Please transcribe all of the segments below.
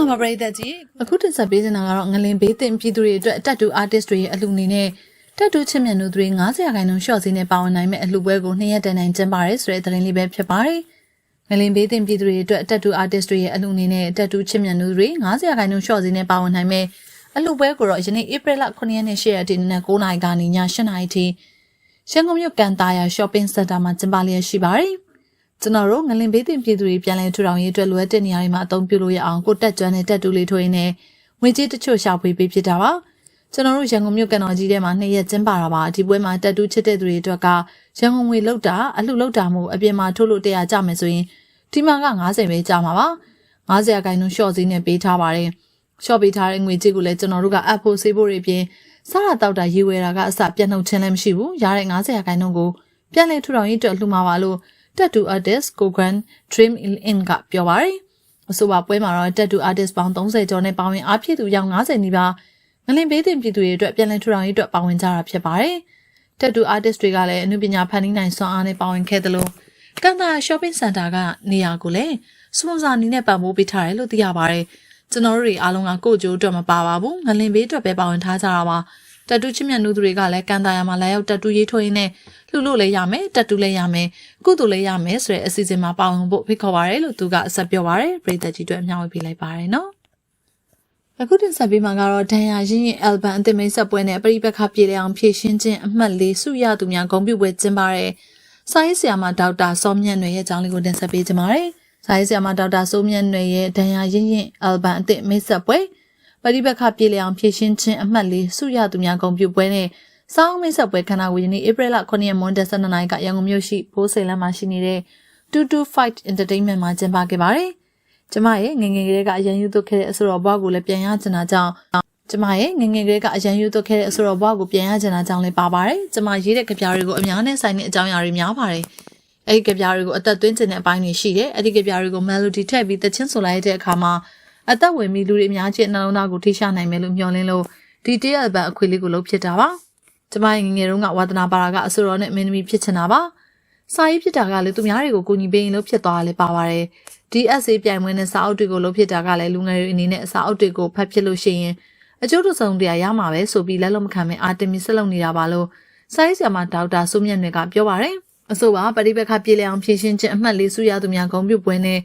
င်္ဂလာပါပရိသတ်ကြီးအခုတင်ဆက်ပေးနေတာကတော့ငလင်ဘေးတင်ပြည်သူတွေအတွက်တက်တူ artist တွေရဲ့အလှူအနေနဲ့တက်တူချစ်မြတ်သူတွေ90ရာခိုင်နှုန်းရှော့စီနဲ့ပါဝင်နိုင်မဲ့အလှူပွဲကိုနှစ်ရက်တန်တိုင်ကျင်းပရဲဆိုတဲ့သတင်းလေးပဲဖြစ်ပါတယ်ငလင်ဘေးတင်ပြည်သူတွေအတွက်တက်တူ artist တွေရဲ့အလှူအနေနဲ့တက်တူချစ်မြတ်သူတွေ90ရာခိုင်နှုန်းရှော့စီနဲ့ပါဝင်နိုင်မဲ့အလှူပွဲကိုတော့ယနေ့ April 9ရက်နေ့10ရက်နေ့နက်9:00နာရီကနေည10:00နာရီထိရန်ကုန်မြို့ကန်တာယာ shopping center မှာကျင်းပလျက်ရှိပါတယ် ကျွန်တော်တို့ငလင်ဘေးတင်ပြည်သူတွေပြန်လည်ထူထောင်ရေးအတွက်လိုအပ်တဲ့နေရာတွေမှာအသုံးပြုလို့ရအောင်ကိုတက်ကျွမ်းတဲ့တက်တူလေးထွေးနေငွေကြေးတချို့ရှာဖွေပေးဖြစ်တာပါကျွန်တော်တို့ရန်ကုန်မြို့ကန်တော်ကြီးထဲမှာနှစ်ရက်ကျင်းပတာပါဒီပွဲမှာတက်တူချစ်တဲ့သူတွေအတွက်ကရန်ကုန်ငွေလောက်တာအလှလောက်တာမို့အပြင်မှာထုတ်လို့တရားကြမယ်ဆိုရင်ဒီမှာက90ပဲကြာမှာပါ90ရာခိုင်နှုန်းရှော့ဈေးနဲ့ပေးထားပါတယ်ရှော့ပေးထားတဲ့ငွေကြေးကိုလည်းကျွန်တော်တို့ကအပ်ဖို့ဆေးဖို့တွေပြင်စားရတောက်တာရေးဝယ်တာကအစပြတ်နှုတ်ချင်းလည်းမရှိဘူးရတဲ့90ရာခိုင်နှုန်းကိုပြန်လည်ထူထောင်ရေးအတွက်လှူမှာပါလို့ Tattoo Artist Kogan Dream In ကပြောပါတယ်။အဆိုပါပွဲမှာတော့ Tattoo Artist ပေါင်း30ကျော်နဲ့ပါဝင်အားဖြည့်သူရောက်90နီးပါးငလင်ဘေးတင်ပြည်သူတွေအတွက်ပြန်လည်ထူထောင်ရေးအတွက်ပါဝင်ကြတာဖြစ်ပါတယ်။ Tattoo Artist တွေကလည်းအနုပညာဖန်တီးနိုင်စွမ်းအားနဲ့ပါဝင်ခဲ့သလိုကန်တာ Shopping Center ကနေရာကိုလည်းစပွန်ဆာအနေနဲ့ပံ့ပိုးပေးထားတယ်လို့သိရပါတယ်။ကျွန်တော်တို့တွေအားလုံးကကိုယ့်ကြိုးအတွက်မပါပါဘူး။ငလင်ဘေးအတွက်ပဲပါဝင်ထားကြတာပါ။ တက်တူးချစ်မြတ်နုသူတွေကလည်းကန်တာယာမှာလာရောက်တက်တူးရေးထွေးနေလှူလို့လည်းရမယ်တက်တူးလည်းရမယ်ကုသိုလ်လည်းရမယ်ဆိုတဲ့အစီအစဉ်မှာပါဝင်ဖို့ဖိတ်ခေါ်ပါရလို့သူကအဆက်ပြောပါရပြည်သက်ကြီးတို့အမျှဝေပေးလိုက်ပါတယ်နော်အခုတင်ဆက်ပေးမှာကတော့ဒန်ယာရင်းရင်အယ်ဘန်အသစ်မိတ်ဆက်ပွဲနဲ့ပရိပက္ခပြည်လည်အောင်ဖြည့်ရှင်းခြင်းအမှတ်၄စုရသူများဂုဏ်ပြုပွဲကျင်းပတဲ့စာရေးဆရာမဒေါက်တာစောမြတ်နွယ်ရဲ့အကြောင်းလေးကိုတင်ဆက်ပေးကြပါမယ်။စာရေးဆရာမဒေါက်တာစောမြတ်နွယ်ရဲ့ဒန်ယာရင်းရင်အယ်ဘန်အသစ်မိတ်ဆက်ပွဲ ပရိပက္ခပြည်လည်အောင်ဖြည့်ရှင်းခြင်းအမှတ်၄စုရသူများဂုဏ်ပြုပွဲနဲ့စောင်းမိတ်ဆက်ပွဲခန္ဓာကိုယ်ယနေ့ဧပြီလ9ရက်မွန်းတ12နာရီကရန်ကုန်မြို့ရှိဘိုးစိန်လမ်းမှာရှိနေတဲ့22 Entertainment မှာကျင်းပခဲ့ပါတယ်။ကျမရဲ့ငငယ်ကလေးကအရန်ယူသွတ်ခဲ့တဲ့အဆိုတော်ဘွားကိုလည်းပြန်ရချင်တာကြောင့်ကျမရဲ့ငငယ်ကလေးကအရန်ယူသွတ်ခဲ့တဲ့အဆိုတော်ဘွားကိုပြန်ရချင်တာကြောင့်လည်းပါပါတယ်။ကျမရေးတဲ့ကြပြားတွေကိုအများနဲ့ဆိုင်တဲ့အကြောင်းအရာတွေများပါတယ်။အဲဒီကြပြားတွေကိုအသက်သွင်းခြင်းတဲ့အပိုင်းတွေရှိတယ်။အဲဒီကြပြားတွေကို melody ထည့်ပြီးတချင်းဆိုလိုက်တဲ့အခါမှာ အသက်ဝင်ပြီးလူတွေအများကြီးနှလုံးသားကိုထိရှာနိုင်မယ်လို့မျှော်လင့်လို့ဒီတရက်အပတ်အခွေလေးကိုလုပ်ဖြစ်တာပါ။ကျမငငယ်တုန်းကဝါသနာပါရာကအဆိုတော်နဲ့မင်းသမီးဖြစ်ချင်တာပါ။စာရေးဖြစ်တာကလည်းသူများတွေကိုကူညီပေးရင်လို့ဖြစ်သွားတာလည်းပါပါတယ်။ DSA ပြိုင်ပွဲနဲ့စာအုပ်တွေကိုလုပ်ဖြစ်တာကလည်းလူငယ်တွေအနေနဲ့အစာအုပ်တွေကိုဖတ်ဖြစ်လို့ရှိရင်အကျိုးတဆုံးတရားရမှာပဲဆိုပြီးလက်လုံးမခံမဲ့အာတင်မီဆက်လုပ်နေတာပါလို့စာရေးဆရာမဒေါက်တာစုမြတ်နယ်ကပြောပါတယ်။အဆိုပါပရိပက္ခပြည်လည်အောင်ဖြည့်ရှင်းခြင်းအမှတ်လေးစုရသူများဂုဏ်ပြုပွဲနဲ့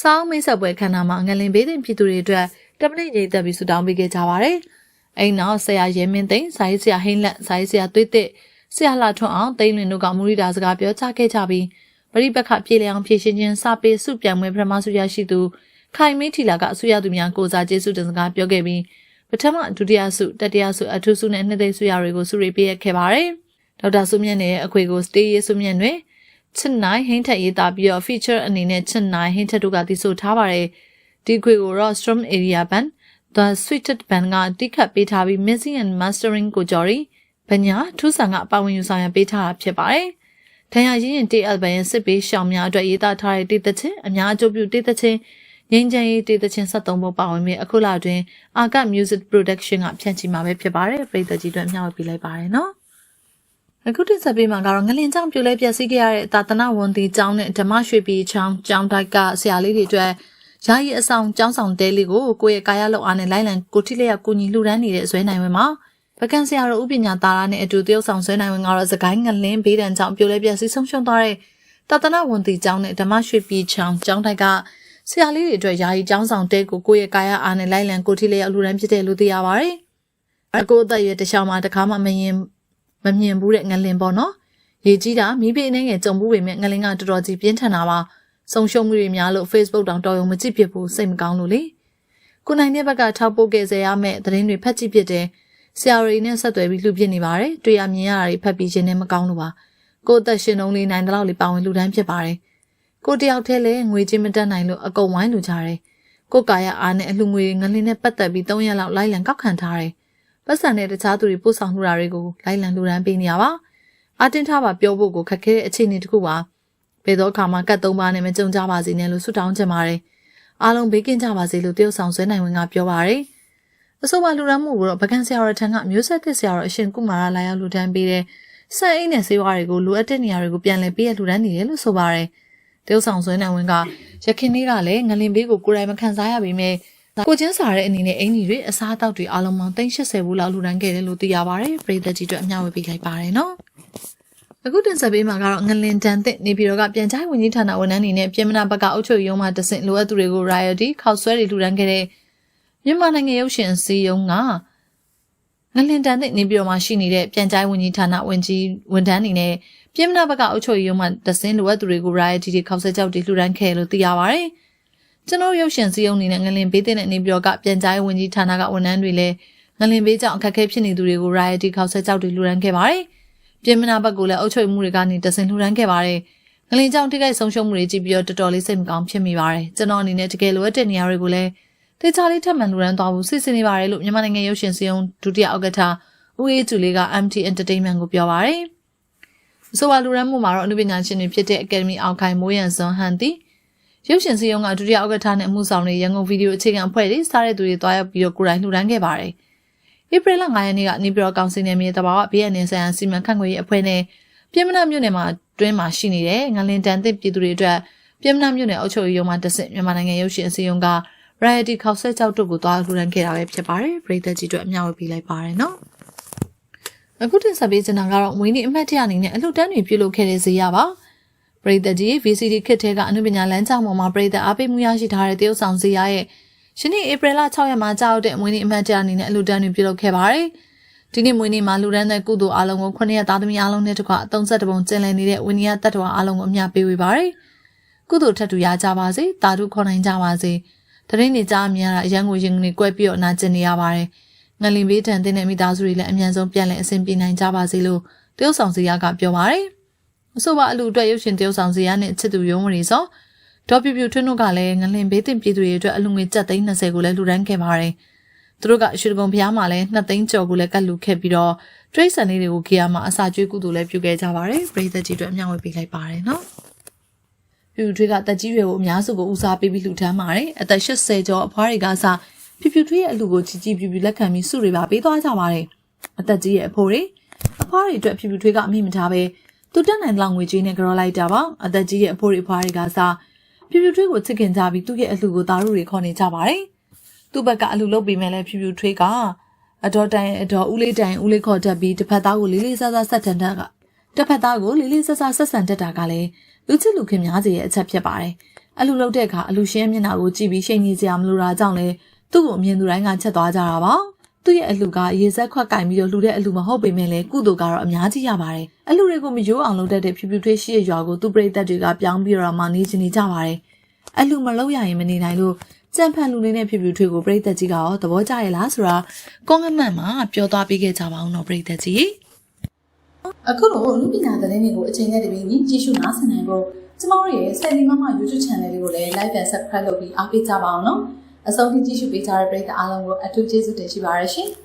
စောင်းမိတ်ဆက်ပွဲခန်းနာမှာငလင်ဘေးတင်ပြည်သူတွေအတွက်တမနိကြီးတက်ပြီးဆူတောင်းပေးခဲ့ကြပါတယ်။အဲ့နောက်ဆရာရဲမင်းသိန်းစာရေးဆရာဟိန်းလက်စာရေးဆရာသွေးတစ်ဆရာလှထွန်းအောင်တိန်လွင်တို့ကမူရီတာစကားပြောကြားခဲ့ကြပြီးပရိပက္ခပြည်လည်အောင်ဖြည့်ရှင်းခြင်းစာပေစုပြန်ပွဲပထမဆုရရှိသူခိုင်မင်းထီလာကအဆုရသူများကိုစားကျေးဇူးတင်စကားပြောခဲ့ပြီးပထမဒုတိယဆုတတိယဆုအထူးဆုနဲ့နှစ်သိန်းဆုရတွေကိုဆုရိပေးခဲ့ပါတယ်။ဒေါက်တာစုမြင့်ရဲ့အခွေကိုစတေးရေးစုမြင့်တွင် ချစ်နိုင်ဟင်းထက်ရေးသားပြီးတော့ feature အနေနဲ့ချစ်နိုင်ဟင်းထက်တို့ကတည်ဆိုထားပါတယ်ဒီခွေကိုတော့ Storm Area Band The Sweeted Band ကတိခတ်ပေးထားပြီး Mixing and Mastering ကိုကြော်ရီဘညာထူးဆန်ကအပါဝင်ယူဆောင်ရပေးထားတာဖြစ်ပါတယ်ဒဏ်ရာရင်းရင်တေးအယ်ဘန်ရဲ့စစ်ပေးရှောင်များအတွက်ရေးသားထားတဲ့တေးသချင်းအများအကျိုးပြုတေးသချင်းငင်းချင်ရေးတေးသချင်း73ပုံပါဝင်ပြီးအခုလအတွင်းအာက Music Production ကဖြန့်ချိမှာပဲဖြစ်ပါတယ်ပြည်သက်ကြီးတို့မျှဝေပေးလိုက်ပါတယ်နော် အခုတင်ဆက်ပေးမှာကတော့ငလင်ကြောင့်ပြိုလဲပြက်စီးခဲ့ရတဲ့သာသနာဝန်တီကျောင်းနဲ့ဓမ္မရွှေပြည်ချောင်းကျောင်းတိုက်ကဆရာလေးတွေအတွက်ယာယီအဆောင်ကျောင်းဆောင်တဲလေးကိုကိုယ့်ရဲ့ကာယလောက်အားနဲ့လိုက်လံကိုထိလျက်ကိုညီလှူဒန်းနေတဲ့ဇွဲနိုင်ဝင်းမှာပကံဆရာတော်ဥပညာသားရနဲ့အတူတရုတ်ဆောင်ဇွဲနိုင်ဝင်းကတော့စကိုင်းငလင်းဘေးဒဏ်ကြောင့်ပြိုလဲပြက်စီးဆုံးရှုံးသွားတဲ့သာသနာဝန်တီကျောင်းနဲ့ဓမ္မရွှေပြည်ချောင်းကျောင်းတိုက်ကဆရာလေးတွေအတွက်ယာယီကျောင်းဆောင်တဲကိုကိုယ့်ရဲ့ကာယအားနဲ့လိုက်လံကိုထိလျက်လှူဒန်းဖြစ်တယ်လို့သိရပါတယ်။အကိုအသက်ရွယ်တခြားမှာတခါမှမရင် မမြင်ဘူးတဲ့ငလင်ပေါ့နော်ရေကြီးတာမိဘအနေငယ်ကြုံမှုပေမဲ့ငလင်ကတော်တော်ကြီးပြင်းထန်တာပါဆုံရှုံမှုတွေများလို့ Facebook တောင်တော်ရုံမကြည့်ဖြစ်ဘူးစိတ်မကောင်းလို့လေကိုနိုင်တဲ့ဘက်ကထောက်ပို့ခဲ့စေရမယ့်သတင်းတွေဖတ်ကြည့်ဖြစ်တယ်ဆရာရီနဲ့ဆက်သွယ်ပြီးလှုပ်ပြနေပါတယ်တွေ့ရမြင်ရတာတွေဖတ်ပြီးခြင်းနဲ့မကောင်းလို့ပါကိုအသက်ရှင်နှုံးလေးနိုင်တဲ့လောက်လေးပါဝင်လူတန်းဖြစ်ပါတယ်ကိုတယောက်တည်းလည်းငွေချင်းမတက်နိုင်လို့အကုန်ဝိုင်းလူကြတယ်ကိုကာယအားနဲ့အလှငွေငလင်းနဲ့ပတ်သက်ပြီး3ရက်လောက်လိုက်လံကောက်ခံထားတယ် ပတ်စံနဲ့တခြားသူတွေပို့ဆောင်မှုတာတွေကိုလိုက်လံလူရန်ပေးနေရပါအတင်းထားပါပြောဖို့ကိုခက်ခဲတဲ့အခြေအနေတစ်ခုပါဘယ်တော့ခါမှကတ်သုံးပါးနဲ့မကြုံကြပါစေနဲ့လို့ဆုတောင်းချင်ပါတယ်အားလုံးဘေးကင်းကြပါစေလို့တရုတ်ဆောင်ဆွဲနိုင်ဝင်ကပြောပါတယ်အဆိုပါလူရန်မှုကိုတော့ဗကန်ဆရာတော်ထံကမျိုးဆက်သစ်ဆရာတော်အရှင်ကုမာရလာရောက်လူတန်းပေးတဲ့ဆက်အိမ်နဲ့ဆေးဝါးတွေကိုလိုအပ်တဲ့နေရာတွေကိုပြန်လည်ပေးရလူတန်းနေတယ်လို့ဆိုပါတယ်တရုတ်ဆောင်ဆွဲနိုင်ဝင်ကရခင်နေ့ကလည်းငလင်ဘေးကိုကိုယ်တိုင်မခံစားရပေမဲ့ ကိုချင်းစာတဲ့အနေနဲ့အင်ကြီးတွေအစားအသောက်တွေအလုံးပေါင်း380ဘူးလောက်လူတန်းခဲ့တယ်လို့သိရပါတယ်ပြည်သက်ကြီးတို့အမျှဝေပေးလိုက်ပါတယ်နော်အခုတင်ဆက်ပေးမှာကတော့ငလင်တန်တဲ့နေပြည်တော်ကပြန်ချိုင်းဝင်ကြီးဌာနဝန်ထမ်းတွေနဲ့ပြည်မနာဘက်ကအုပ်ချုပ်ရေးမှတဆင့်လိုအပ်သူတွေကို royalty ခောက်ဆွဲတွေလူတန်းခဲ့တဲ့မြန်မာနိုင်ငံရုပ်ရှင်စီယုံကငလင်တန်တဲ့နေပြည်တော်မှာရှိနေတဲ့ပြန်ချိုင်းဝင်ကြီးဌာနဝန်ကြီးဝန်ထမ်းတွေနဲ့ပြည်မနာဘက်ကအုပ်ချုပ်ရေးမှတဆင့်လိုအပ်သူတွေကို royalty တွေခောက်ဆွဲကြောက်တွေလူတန်းခဲ့လို့သိရပါတယ် ကျွန်တော်ရုပ်ရှင်စည်းရုံးနေတဲ့ငလင်ဘေးတဲ့နေပြောကပြန်ကြားရေးဝန်ကြီးဌာနကဝန်ထမ်းတွေလည်းငလင်ဘေးကြောင့်အခက်အခဲဖြစ်နေသူတွေကို riot ခေါက်ဆက်ကြောက်တွေလူရန်ခဲ့ပါတယ်။ပြည်မနာဘက်ကလည်းအုပ်ချုပ်မှုတွေကနေတဆင်လူရန်ခဲ့ပါတယ်။ငလင်ကြောင့်ထိခိုက်ဆုံးရှုံးမှုတွေကြည့်ပြီးတော့တော်တော်လေးစိတ်မကောင်းဖြစ်မိပါတယ်။ကျွန်တော်အနေနဲ့တကယ်လိုအပ်တဲ့နေရာတွေကိုလည်းတေချာလေးထပ်မံလူရန်သွားဖို့စစ်စင်နေပါတယ်လို့မြန်မာနိုင်ငံရုပ်ရှင်စည်းရုံးဒုတိယဥက္ကဋ္ဌဦးအေးကျူလေးက MT Entertainment ကိုပြောပါတယ်။ဆိုပါလူရန်မှုမှာတော့အနုပညာရှင်တွေဖြစ်တဲ့ Academy အောင်ခိုင်မိုးရန်စွန်ဟန်တီ ရုပ်ရှင်စီယုံကဒုတိယဥက္ကဋ္ဌနဲ့အမှုဆောင်တွေရန်ကုန်ဗီဒီယိုအခြေခံအဖွဲ့တွေစားတဲ့သူတွေတွားရောက်ပြီးတော့ကိုယ်တိုင်လှူဒန်းခဲ့ပါတယ်။ဧပြီလ9ရက်နေ့ကနေပြည်တော်ကောင်စီနယ်မြေတဘာဝ BNN ဆိုင်ရာစီမံခန့်ခွဲရေးအဖွဲ့နဲ့ပြည်မနာမြို့နယ်မှာတွင်းမှာရှိနေတဲ့ငလင်တန်သစ်ပြည်သူတွေအတွက်ပြည်မနာမြို့နယ်အုပ်ချုပ်ရေးရုံးမှတဆင့်မြန်မာနိုင်ငံရုပ်ရှင်စီယုံက Variety ခောက်ဆက်ကြောက်တို့ကိုတွားလှူဒန်းခဲ့တာပဲဖြစ်ပါတယ်။ပြည်သက်ကြီးတို့အများဝေပေးလိုက်ပါတယ်နော်။အခုတင်ဆက်ပေးချင်တာကတော့ဝင်းနေအမှတ်တရအနေနဲ့အလှူဒန်းတွေပြုလုပ်ခဲ့တဲ့ဇေယျပါ။ ပရိသတ်ကြီး VCD ခစ်ထဲကအနုပညာလမ်းကြောင်းပေါ်မှာပရိသတ်အားပေးမှုရရှိထားတဲ့တရုတ်ဆောင်စီရရဲ့ယနေ့ဧပြီလ6ရက်မှာကြောက်တဲ့အမွေးနေ့အမှတ်တရအနေနဲ့အလူတန်းတွေပြုလုပ်ခဲ့ပါတယ်။ဒီနေ့မွေးနေ့မှာလူတန်းတဲ့ကုသိုလ်အားလုံးကို9ရက်သားသမီးအားလုံးနဲ့တကွ31ပုံကျင်းလည်နေတဲ့ဝိနည်းတတ္တဝါအားလုံးကိုအမျှပေးဝေပါတယ်။ကုသိုလ်ထက်တူရကြပါစေ။တာဓုခေါ်နိုင်ကြပါစေ။တရင်နေကြအမြင်ရအရန်ကိုရင်ကနေကွဲပြီးတော့နာကျင်နေရပါတယ်။ငလင်ဘေးတန်တဲ့မိသားစုတွေလည်းအမြန်ဆုံးပြန်လည်အဆင်ပြေနိုင်ကြပါစေလို့တရုတ်ဆောင်စီရကပြောပါတယ်။ အဆိုပါအလူအတွက်ရုပ်ရှင်တရုတ်ဆောင်စီရနဲ့ချစ်သူရုံးဝင်စောဒေါ်ပြူပြူထွန်းတို့ကလည်းငလင်ဘေးတင်ပြည်သူတွေအတွက်အလူငွေကျပ်သိန်း20ကိုလည်းလူဒန်းခဲ့ပါတယ်။သူတို့ကရွှေကုံဖျားမှာလည်း2သိန်းကျော်ကိုလည်းကတ်လူခဲ့ပြီးတော့တရိတ်ဆန်လေးတွေကိုခေယာမှာအစာကျွေးကုသိုလ်လည်းပြုခဲ့ကြပါတယ်။ပြည်သက်ကြီးတို့အမြောက်ဝေပေးလိုက်ပါတယ်နော်။ပြူထွေးကတက်ကြီးတွေကိုအများစုကိုဦးစားပေးပြီးလှူဒန်းပါတယ်။အသက်80ကျော်အဖွားတွေကစပြူပြူထွေးရဲ့အလူကိုကြီးကြီးပြူပြူလက်ခံပြီးစုတွေပါပေးသွားကြပါတယ်။အသက်ကြီးရဲ့အဖိုးတွေအဖွားတွေအတွက်ပြူပြူထွေးကအမိမထားပဲ သူတက်နိုင်လောက်ငွေကြေးနဲ့ကြောလိုက်တာပါ။အသက်ကြီးရဲ့အဖိုးတွေအဖွားတွေကစဖြူဖြူထွေးကိုချစ်ခင်ကြပြီးသူ့ရဲ့အလှကိုသားတို့တွေခေါ်နေကြပါတယ်။သူ့ဘက်ကအလှလုပ်ပြီးမဲ့လဲဖြူဖြူထွေးကအတော်တိုင်အတော်ဦးလေးတိုင်ဦးလေးခေါ်တတ်ပြီးတစ်ဖက်သားကိုလေးလေးဆဆဆက်ထန်တတ်ကတစ်ဖက်သားကိုလေးလေးဆဆဆက်ဆန်တတ်တာကလည်းလူချစ်လူခင်များစီရဲ့အချက်ဖြစ်ပါတယ်။အလှလုပ်တဲ့အခါအလှရှင်းမျက်နှာကိုကြည့်ပြီးရှိန်နေကြမလို့တာကြောင့်လဲသူ့ကိုအမြင်သူတိုင်းကချက်သွားကြတာပါ။ သူ့ရဲ့အလှကရေစက်ခွက်ကင်ပြီးတော့လှူတဲ့အလှမဟုတ်ပေမဲ့လည်းကုသိုလ်ကတော့အများကြီးရပါတယ်။အလှတွေကိုမယိုးအောင်လုပ်တတ်တဲ့ဖြူဖြူထွေးရှိရဲ့ရွာကိုသူ့ပရိသတ်တွေကပြောင်းပြီးတော့မှနေချင်နေကြပါတယ်။အလှမလုပ်ရရင်မနေနိုင်လို့ကြံဖန်လူနေတဲ့ဖြူဖြူထွေးကိုပရိသတ်ကြီးကရောသဘောကျရဲ့လားဆိုတာကောင်းကမှန်မှာပြောသွားပေးခဲ့ကြပါအောင်တော့ပရိသတ်ကြီး။အခုလိုလူပညာသတင်းတွေကိုအချိန်နဲ့တပြေးညီကြည့်ရှုနားဆင်နိုင်ဖို့ကျမတို့ရဲ့ဆယ်လီမမ YouTube Channel လေးကိုလည်း Like and Subscribe လုပ်ပြီးအားပေးကြပါအောင်နော်။ အဆုံးထိကြည့်ရှုပေးကြတဲ့ပရိသတ်အားလုံးကိုအထူးကျေးဇူးတင်ရှိပါရရှင်။